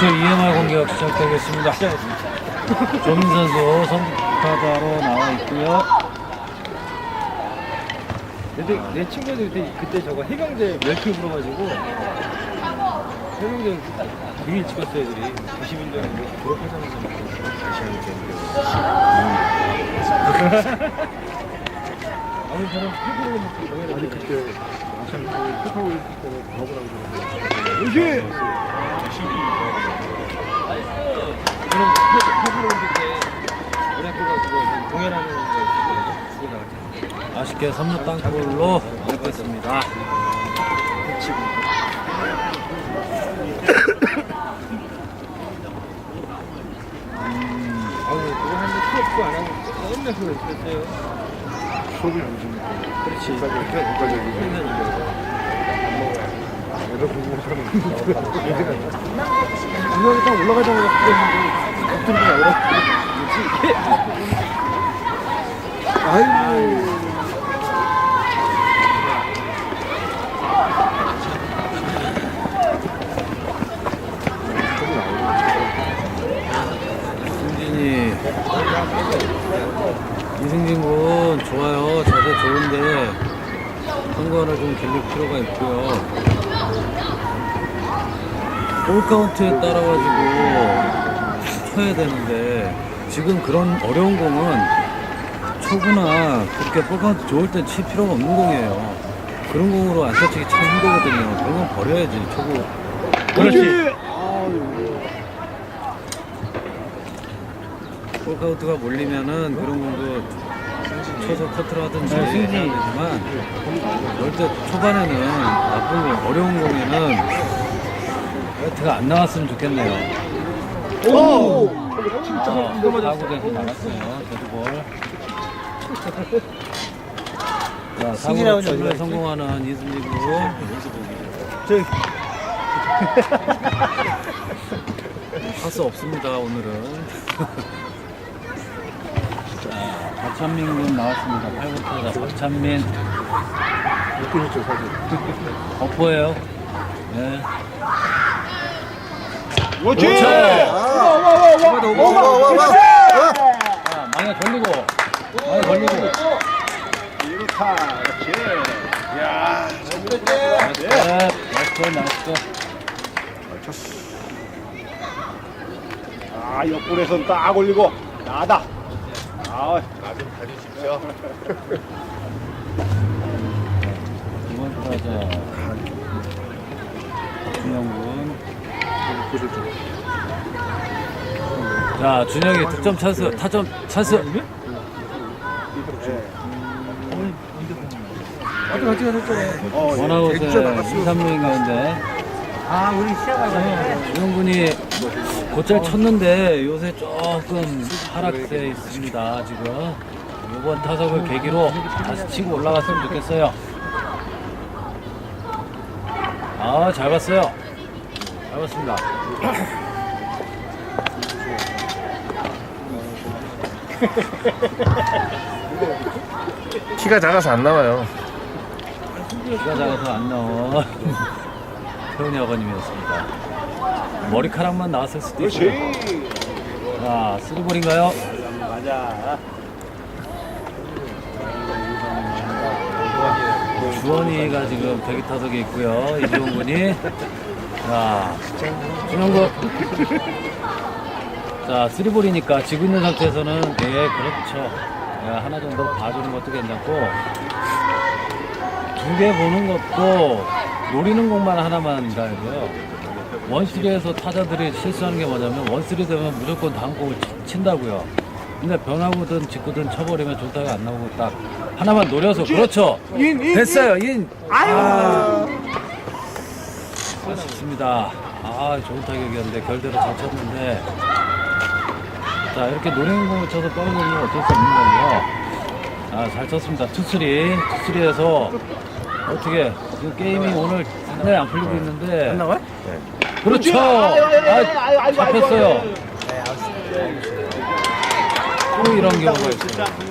2초 EMR 공격 시작되겠습니다. 조민 선수 선타자로 나와 있고요. 근데 내 친구들 그때, 그때 저거 해병대 멸치 불어가지고 해병대 일찍 갔어 애들이 91년에 졸업하자마자 다시 하는 게 아니 저는 패드를 먹고 아니 그때 패드를 올릴 때는 가업을 하고 그러는데 요시! 저는 패드를 올릴 때 우리 학교가 그거 공연하는 거때 아쉽게 3루 땅볼로 못했습니다. 아우 그거 하는데 수업도 안 하고 맨날 그거 했었어요 수업이 무슨 그렇지. 국가적이죠? 국가적이죠. 분명히 딱 올라가자마자 엎드리고 나오라. 아이고. 승진이. 이승진 군 좋아요. 자세 좋은데 선거를 좀 길릴 필요가 있고요. 볼 카운트에 따라가지고 쳐야 되는데 지금 그런 어려운 공은 초구나 그렇게 볼 카운트 좋을 땐칠 필요가 없는 공이에요. 그런 공으로 안 쳐치기 참 힘들거든요. 그런 건 버려야지 초구. 그렇지. 볼카운트가 몰리면은 그런 공도 쳐서 커트를 하든지 해야 되지만 절대 초반에는 나쁜 공, 어려운 공에는 배트가 안 나왔으면 좋겠네요. 오! 아, 사구대에서 나갔어요. 데드볼. 자, 사구 출루에 성공하는 이승리고 할수 없습니다, 오늘은. 자, 박찬민 군 나왔습니다. 8번 타자 박찬민. 예쁘셨죠 사진 덕보예요 네. 그렇지! 오마오마오마 자, 많이 걸리고, 많이 걸리고. 이렇다 그렇지 야 네, 나이스, 나이스. 아 옆구리에선 딱 올리고 나다 아 나좀 가주십시오. 이번 타자 준영군. 자, 준영이 득점 찬스, 타점 찬스. 아까 같이 가셨잖아요 어, 진짜 나갔어 2, 3루인 가운데. 아 우리 시작하자. 준영군이 곧잘 쳤는데 요새 조금 하락세 있습니다, 지금. 이번 타석을 계기로 다시 치고 올라갔으면 좋겠어요. 아, 잘 봤어요. 잘 봤습니다. 키가 작아서 안 나와요. 키가 작아서 안 나온 태훈이 아버님이었습니다. 머리카락만 나왔을 수도. 그렇지 자, 쓰리볼인가요? 맞아 주원이가 지금 대기 타석에 있고요. 이지훈 군이. 자, 준영군. 자, 쓰리볼이니까 지고 있는 상태에서는, 네, 그렇죠. 네, 하나 정도 봐주는 것도 괜찮고, 두 개 보는 것도 노리는 공만 하나만 가야 돼요. 원쓰리에서 타자들이 실수하는 게 뭐냐면, 원쓰리 되면 무조건 다음 공을 친다고요. 근데 변화구든 직구든 쳐버리면 좋다가 안 나오고 딱 하나만 노려서 그렇죠. 됐어요 인. 아. 아쉽습니다. 아 좋은 타격이었는데 결대로 잘 쳤는데 자 이렇게 노리는 공을 쳐서 떨어지면 어쩔 수 없는 거고요. 아잘 쳤습니다. 투쓰리 투쓰리에서 어떻게 지금 게임이 오늘 상당히 안 풀리고 있는데. 안 나와요? 그렇죠. 아, 잡혔어요. 또 이런 경우가 있어요.